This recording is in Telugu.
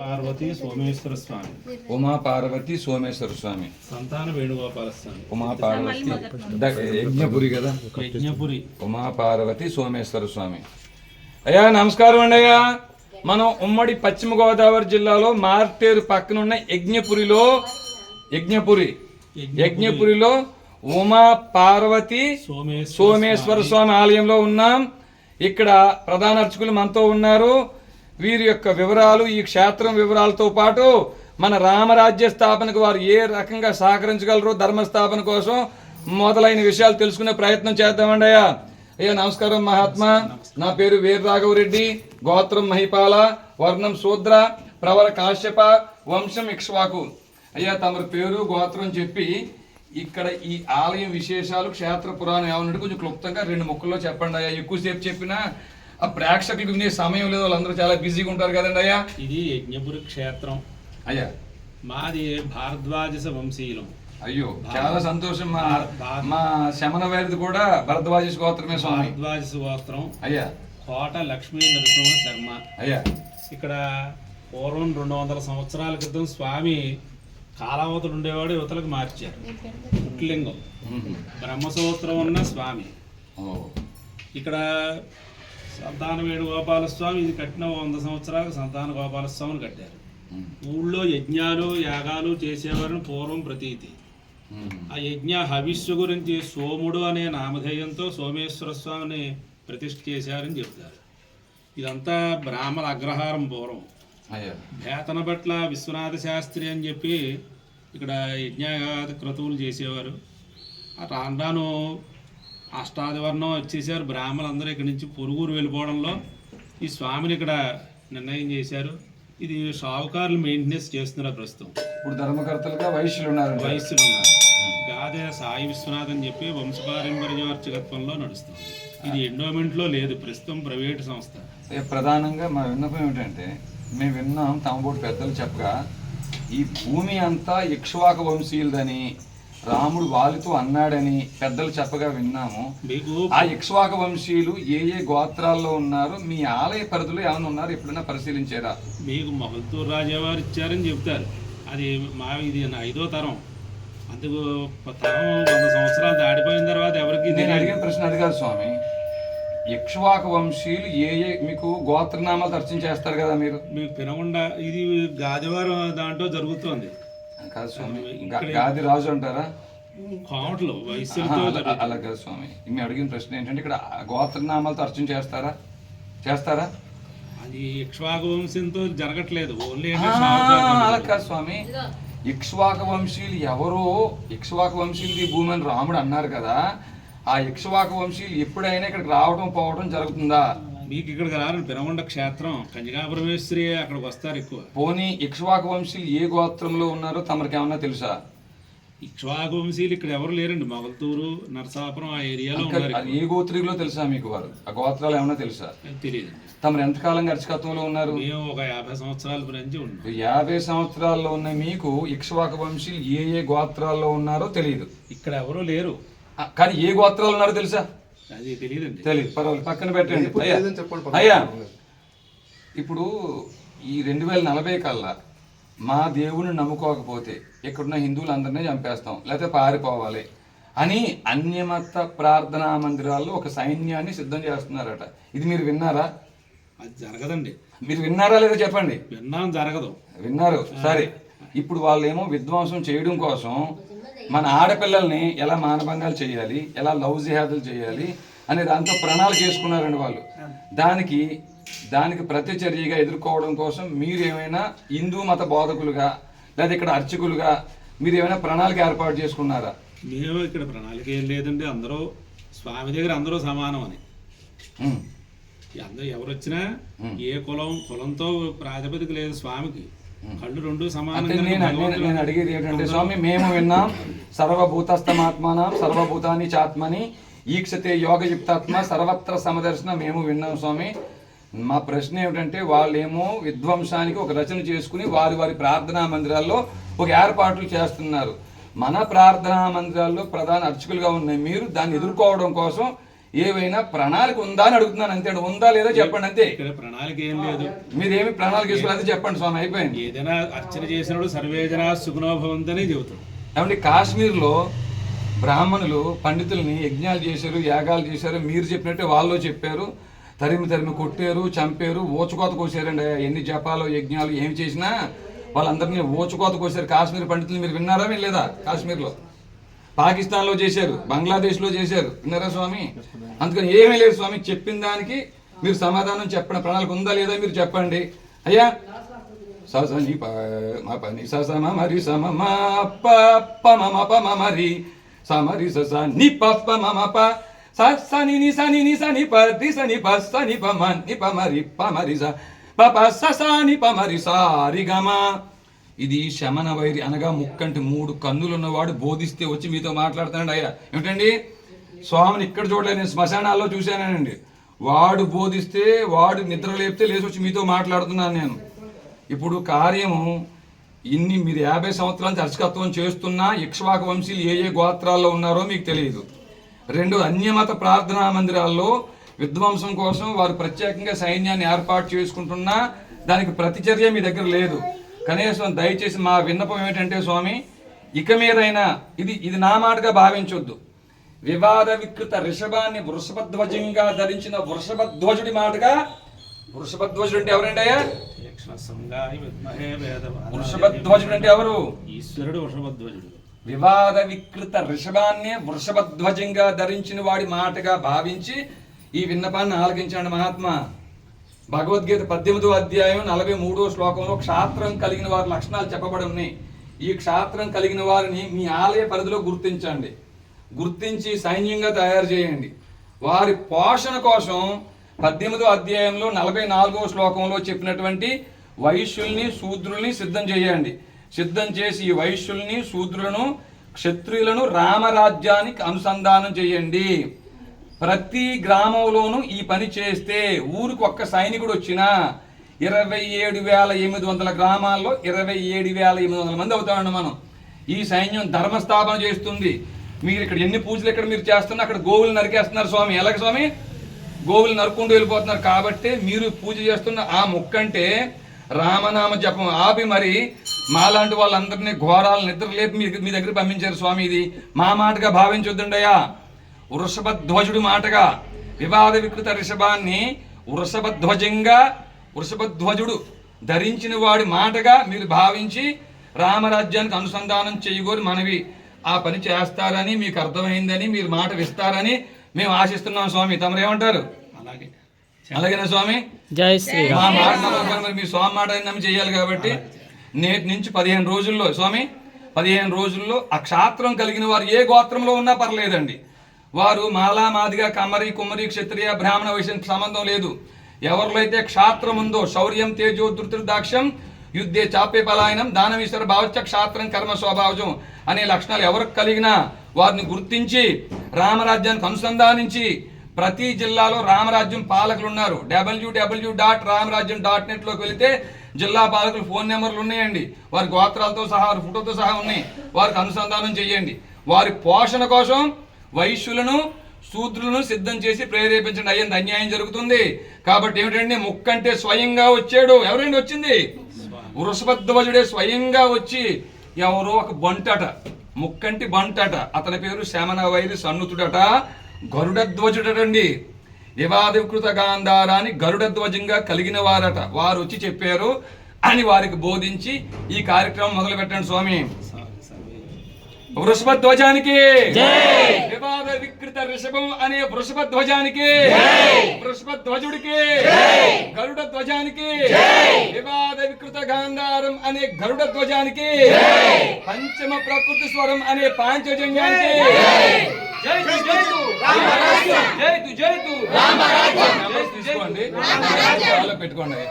పార్వతి సోమేశ్వర స్వామి. ఉమా పార్వతి సోమేశ్వర స్వామి. సంతాన వేణుగోపాల స్వామి. ఉమా పార్వతి. యజ్ఞపురి కదా? యజ్ఞపురి. ఉమా పార్వతి సోమేశ్వర స్వామి. అయ్యా నమస్కారం అండి అయ్యా. మనం ఉమ్మడి పశ్చిమ గోదావరి జిల్లాలో మార్టేరు పక్కన ఉన్న యజ్ఞపురిలో యజ్ఞపురి యజ్ఞపురిలో ఉమా పార్వతి సోమేశ్వర సోమేశ్వర స్వామి ఆలయంలో ఉన్నాం. ఇక్కడ ప్రధాన అర్చకులు మనతో ఉన్నారు. వీరి యొక్క వివరాలు ఈ క్షేత్రం వివరాలతో పాటు మన రామరాజ్య స్థాపనకు వారు ఏ రకంగా సహకరించగలరు ధర్మ స్థాపన కోసం మొదలైన విషయాలు తెలుసుకునే ప్రయత్నం చేద్దామండి అయ్యా. అయ్యా నమస్కారం మహాత్మా. నా పేరు వీర రాఘవరెడ్డి గోత్రం మహిపాల వర్ణం శూద్ర ప్రవర కాశ్యప వంశం ఇక్ష్వాకు. అయ్యా తమరి పేరు గోత్రం చెప్పి ఇక్కడ ఈ ఆలయం విశేషాలు క్షేత్ర పురాణం ఏమన్నట్టు కొంచెం క్లుప్తంగా రెండు ముక్కల్లో చెప్పండి అయ్యా. ఎక్కువసేపు చెప్పినా ఆ ప్రేక్షకులకు వినే సమయం లేదు వాళ్ళందరూ చాలా బిజీగా ఉంటారు కదండి అయ్యా. ఇది యజ్ఞపురి క్షేత్రం. అయ్యా. మాది భారద్వాజస వంశీయులం. అయ్యో చాలా సంతోషం. మా మా శమన వారిది కూడా భరద్వాజ గోత్రమే స్వామి. భారద్వాజ గోత్రం. అయ్యా. కోట లక్ష్మీ నరసింహ శర్మ. అయ్యా. ఇక్కడ పూర్వం రెండు వందల సంవత్సరాల క్రితం స్వామి కాలావతులు ఉండేవాడు యువతలకు మార్చారు. పుట్లింగం. బ్రహ్మసూత్రం ఉన్న స్వామి. ఇక్కడ సంతాన వేణుగోపాల స్వామి ఇది కట్టిన వంద సంవత్సరాలకు సంతాన గోపాల స్వామిని కట్టారు. ఊళ్ళో యజ్ఞాలు యాగాలు చేసేవారిని పూర్వం ప్రతీతి. ఆ యజ్ఞ హవిస్సు గురించి సోముడు అనే నామధేయంతో సోమేశ్వర స్వామిని ప్రతిష్ఠ చేశారని చెప్తారు ఇదంతా బ్రాహ్మణ అగ్రహారం పూర్వం. అయ్యా. భేతనపట్ల విశ్వనాథ శాస్త్రి అని చెప్పి ఇక్కడ యజ్ఞాది క్రతువులు చేసేవారు. రాను అష్టాదివర్ణం వచ్చేసారు బ్రాహ్మణులందరూ ఇక్కడి నుంచి పొరుగురు వెళ్ళిపోవడంలో ఈ స్వామిని ఇక్కడ నిర్ణయం చేశారు. ఇది షావుకారులు మెయింటెనెన్స్ చేస్తున్నారు ప్రస్తుతం. ఇప్పుడు ధర్మకర్తలుగా వైశ్యులు ఉన్నారు వయస్సులు ఉన్నారు. గాదే సాయి విశ్వనాథ్ అని చెప్పి వంశపారంపర్యవర్చకత్వంలో నడుస్తుంది. ఇది ఎండోమెంట్లో లేదు ప్రస్తుతం ప్రైవేటు సంస్థ. ప్రధానంగా మా విన్నపం ఏమిటంటే మేము విన్నాం తమబోటి పెద్దలు చెప్పగా ఈ భూమి అంతా ఇక్ష్వాక వంశీయులదని రాముడు వాళ్ళతో అన్నాడని పెద్దలు చెప్పగా విన్నాము. మీకు ఆ ఇక్ష్వాక వంశీయులు ఏ ఏ గోత్రాల్లో ఉన్నారు మీ ఆలయ పరిధిలో ఏమైనా ఉన్నారు ఎప్పుడైనా పరిశీలించారా? మీకు మొగల్తూరు రాజావారు ఇచ్చారని చెప్తారు అది మా ఇది నా ఐదో తరం. అందుకు తరం వంద సంవత్సరాలు దాటిపోయిన తర్వాత ఎవరికి నేను. అడిగిన ప్రశ్న కాదు స్వామి. ఇక్ష్వాక వంశీయులు ఏ ఏ మీకు గోత్రనామాలు దర్శనం చేస్తారు కదా మీరు? మీకు పినగుండ ఇది గాజవారం దాంట్లో జరుగుతోంది. కాదు స్వామి గాది రాజు అంటారా? అలా- కాదు స్వామి. మేము అడిగిన ప్రశ్న ఏంటంటే ఇక్కడ గోత్రనామాలతో అర్చన చేస్తారా? చేస్తారా? అది ఇక్ష్వాకు వంశంతో జరగట్లేదు. ఓన్లీ అలా కాదు స్వామి. ఇక్ష్వాక వంశీయులు ఎవరో ఇక్ష్వాక వంశీయులు ఈ భూమి అని రాముడు అన్నారు కదా. ఆ ఇక్ష్వాక వంశీయులు ఎప్పుడైనా ఇక్కడికి రావడం పోవడం జరుగుతుందా? మీకు ఇక్కడికి రారండి. పినగుండ క్షేత్రం కంచికాపురమేశ్వరి అక్కడికి వస్తారు ఎక్కువ. పోనీ ఇక్ష్వాక వంశీయులు ఏ గోత్రంలో ఉన్నారో తమరికి ఏమన్నా తెలుసా? ఇక్ష్వాకు వంశీయులు ఇక్కడ ఎవరు లేరండి. మొగల్తూరు నరసాపురం ఆ ఏరియాలో ఉన్నారు ఏ గోత్రిలో తెలుసా మీకు వారు? ఆ గోత్రాలు ఏమన్నా తెలుసా? తెలియదు తమరు ఎంతకాలంగా అర్చకత్వంలో ఉన్నారు? మేము ఒక యాభై సంవత్సరాల నుంచి ఉన్నాం. యాభై సంవత్సరాల్లో ఉన్న మీకు ఇక్ష్వాక వంశీయులు ఏ ఏ గోత్రాల్లో ఉన్నారో తెలియదు ఇక్కడ ఎవరు లేరు. కానీ ఏ గోత్రాలు ఉన్నారో తెలుసా? అది తెలియదండి తెలియదు పర్వాలేదు పక్కన పెట్టండి. అయ్యా అయ్యా ఇప్పుడు ఈ రెండు వేల నలభై కల్లా మా దేవుని నమ్ముకోకపోతే ఇక్కడున్న హిందువులు అందరినీ చంపేస్తాం లేకపోతే పారిపోవాలి అని అన్యమత ప్రార్థనా మందిరాల్లో ఒక సైన్యాన్ని సిద్ధం చేస్తున్నారట. ఇది మీరు విన్నారా? అది జరగదండి. మీరు విన్నారా లేదా చెప్పండి? విన్నాం జరగదు. విన్నారు. సరే. ఇప్పుడు వాళ్ళేమో విధ్వంసం చేయడం కోసం మన ఆడపిల్లల్ని ఎలా మానభంగాలు చేయాలి ఎలా లవ్ జిహాదులు చేయాలి అనే దాంతో ప్రణాళిక చేసుకున్నారండి వాళ్ళు. దానికి దానికి ప్రతిచర్యగా ఎదుర్కోవడం కోసం మీరు ఏమైనా హిందూ మత బోధకులుగా లేదా ఇక్కడ అర్చకులుగా మీరు ఏమైనా ప్రణాళిక ఏర్పాటు చేసుకున్నారా? మేము ఇక్కడ ప్రణాళిక ఏం లేదండి. అందరూ స్వామి దగ్గర అందరూ సమానం అని. అందరూ ఎవరు వచ్చినా ఏ కులం కులంతో ప్రాతిపదిక లేదు స్వామికి. కళ్ళు రెండు నేను అడిగేది ఏంటంటే స్వామి మేము విన్నాం సర్వభూతస్థమాత్మానం సర్వభూతాని చాత్మని ఈక్షతే యోగయుక్తాత్మ సర్వత్ర సమదర్శన మేము విన్నాం స్వామి. మా ప్రశ్న ఏమిటంటే వాళ్ళేమో విధ్వంసానికి ఒక రచన చేసుకుని వారి వారి ప్రార్థనా మందిరాల్లో ఒక ఏర్పాట్లు చేస్తున్నారు. మన ప్రార్థనా మందిరాల్లో ప్రధాన అర్చకులుగా ఉన్న మీరు దాన్ని ఎదుర్కోవడం కోసం ఏవైనా ప్రణాళిక ఉందా అని అడుగుతున్నాను అంతే. ఉందా లేదా చెప్పండి అంతే. ప్రణాళిక ఏం లేదు. మీరేమి ప్రణాళిక వేసుకోలేదు చెప్పండి స్వామి అయిపోయింది. ఏదైనా అర్చన చేసినప్పుడు సర్వేజన సుగుణోభవంతని చెబుతాం ఏమంటే కాశ్మీర్లో బ్రాహ్మణులు పండితుల్ని యజ్ఞాలు చేశారు యాగాలు చేశారు మీరు చెప్పినట్టే వాళ్ళు చెప్పారు తరిమి తరిమి కొట్టారు చంపారు ఓచుకోత కోసారండి. ఎన్ని జపాలు యజ్ఞాలు ఏమి చేసినా వాళ్ళందరినీ ఓచుకోత కోసారు. కాశ్మీర్ పండితులు మీరు విన్నారా వినలేదా కాశ్మీర్లో? పాకిస్తాన్లో చేశారు బంగ్లాదేశ్లో చేశారు. విన్నారా స్వామి? అందుకని ఏమీ లేదు స్వామి చెప్పిన దానికి మీరు సమాధానం చెప్పండి ప్రణాళిక ఉందా లేదా మీరు చెప్పండి. అయ్యా ససని స ని ప మ ప ని స స మ మ రి స మ మ ప ప ప మ మ రి ని పప్ప ప మ మ ప స ని ని ని ని ని ప ది స ని ప స ని ప మ ని ప మ రి ప మ రి స ప ప స ని ప మ రి స ఇది శమన వైరి అనగా ముక్కంటి మూడు కన్నులు ఉన్నవాడు బోధిస్తే వచ్చి మీతో మాట్లాడుతున్నాడు అయ్యా ఏమిటండి? స్వామిని ఇక్కడ చూడలేదు నేను శ్మశానాల్లో చూశానండి వాడు బోధిస్తే వాడు నిద్ర లేపితే లేచి వచ్చి మీతో మాట్లాడుతున్నాను నేను. ఇప్పుడు కార్యము ఇన్ని మీరు యాభై సంవత్సరాలు దర్శకత్వం చేస్తున్నా ఇక్ష్వాక వంశీలు ఏ ఏ గోత్రాల్లో ఉన్నారో మీకు తెలియదు. రెండు అన్యమత ప్రార్థనా మందిరాల్లో విధ్వంసం కోసం వారు ప్రత్యేకంగా సైన్యాన్ని ఏర్పాటు చేసుకుంటున్నా దానికి ప్రతిచర్య మీ దగ్గర లేదు. కనీసం దయచేసి మా విన్నపం ఏమిటంటే స్వామి ఇక మీదైనా ఇది ఇది నా మాటగా భావించొద్దు. వివాద వికృత రిషభాన్ని వృషభధ్వజంగా ధరించిన వృషభధ్వజుడి మాటగా వృషభధ్వజుడు అంటే ఎవరండి అయ్యా? వృషభధ్వజుడు అంటే ఎవరు? ఈశ్వరుడు వృషభధ్వజుడు. వివాద వికృత రిషభాన్ని వృషభధ్వజంగా ధరించిన వాడి మాటగా భావించి ఈ విన్నపాన్ని ఆలకించండి మహాత్మా. భగవద్గీత పద్దెనిమిదో అధ్యాయం నలభై మూడో శ్లోకంలో క్షాత్రం కలిగిన వారి లక్షణాలు చెప్పబడి ఉన్నాయి. ఈ క్షాత్రం కలిగిన వారిని మీ ఆలయ పరిధిలో గుర్తించండి. గుర్తించి సైన్యంగా తయారు చేయండి. వారి పోషణ కోసం పద్దెనిమిదో అధ్యాయంలో నలభై నాలుగో శ్లోకంలో చెప్పినటువంటి వైశ్యుల్ని శూద్రుల్ని సిద్ధం చేయండి. సిద్ధం చేసి ఈ వైశ్యుల్ని శూద్రులను క్షత్రియులను రామరాజ్యానికి అనుసంధానం చేయండి. ప్రతి గ్రామంలోనూ ఈ పని చేస్తే ఊరికి ఒక్క సైనికుడు వచ్చినా ఇరవై ఏడు వేల ఎనిమిది వందల గ్రామాల్లో ఇరవై ఏడు వేల ఎనిమిది వందల మంది అవుతామండి మనం. ఈ సైన్యం ధర్మస్థాపన చేస్తుంది. మీరు ఇక్కడ ఎన్ని పూజలు ఇక్కడ మీరు చేస్తున్నా అక్కడ గోవులు నరికేస్తున్నారు స్వామి. ఎలాగ స్వామి? గోవులు నరుకుంటూ వెళ్ళిపోతున్నారు. కాబట్టి మీరు పూజ చేస్తున్న ఆ ముక్కంటే రామనామ జపం ఆపి మరి మాలాంటి వాళ్ళందరినీ ఘోరాలు నిద్ర లేపి మీ దగ్గర పంపించారు స్వామి ఇది. మా మాటగా భావించొద్దండయ్యా వృషభధ్వజుడి మాటగా వివాద వికృత రిషభాన్ని వృషభధ్వజంగా వృషభధ్వజుడు ధరించిన వాడి మాటగా మీరు భావించి రామరాజ్యానికి అనుసంధానం చేయగోరి మనవి. ఆ పని చేస్తారని మీకు అర్థమైందని మీరు మాట ఇస్తారని మేము ఆశిస్తున్నాం స్వామి. తమరు ఏమంటారు? అలాగే. అలాగేనా స్వామి? జై శ్రీ మా మాట మీ స్వామి మాట నమ్మి చేయాలి కాబట్టి నేటి నుంచి పదిహేను రోజుల్లో స్వామి పదిహేను రోజుల్లో ఆ క్షాత్రం కలిగిన వారు ఏ గోత్రంలో ఉన్నా పర్లేదండి. వారు మాలా మాదిగా కమ్మరి కుమ్మరి క్షత్రియ బ్రాహ్మణ వైశ్యం సంబంధం లేదు. ఎవరిలో అయితే క్షాత్రం ఉందో శౌర్యం తేజో ధృతృదాక్ష్యం యుద్ధే చాపే పలాయనం దానవీశ్వర భావచ్చ క్షాత్రం కర్మ స్వభావజం అనే లక్షణాలు ఎవరికి కలిగినా వారిని గుర్తించి రామరాజ్యానికి అనుసంధానించి ప్రతి జిల్లాలో రామరాజ్యం పాలకులు ఉన్నారు W W dot Ramarajyam dot నెట్లోకి వెళితే జిల్లా పాలకులు ఫోన్ నెంబర్లు ఉన్నాయండి. వారి గోత్రాలతో సహా వారి ఫోటోతో సహా ఉన్నాయి. వారికి అనుసంధానం చేయండి. వారి పోషణ కోసం వైశ్యులను శూద్రులను సిద్ధం చేసి ప్రేరేపించండి. అయ్యింది అన్యాయం జరుగుతుంది. కాబట్టి ఏమిటండి? ముక్కంటే స్వయంగా వచ్చాడు. ఎవరండి వచ్చింది? వృషభధ్వజుడే స్వయంగా వచ్చి ఎవరో ఒక బంటట ముక్కంటి బంటట. అతని పేరు శమన వైరి సన్నుతుడట గరుడధ్వజుడటండి. వివాదీకృత గాంధారాన్ని గరుడధ్వజంగా కలిగిన వారట. వారు వచ్చి చెప్పారు అని వారికి బోధించి ఈ కార్యక్రమం మొదలు పెట్టండి స్వామి. వృషభ ధ్వజానికి వివాద వికృత ఋషభం అనే వృషభ ధ్వజానికి వృషభ ధ్వజుడికి గరుడ ధ్వజానికి వివాద వికృత గాంధారం అనే గరుడ ధ్వజానికి పంచమ ప్రకృతి స్వరం అనే పాంచజన్యానికి! పెట్టుకోండి?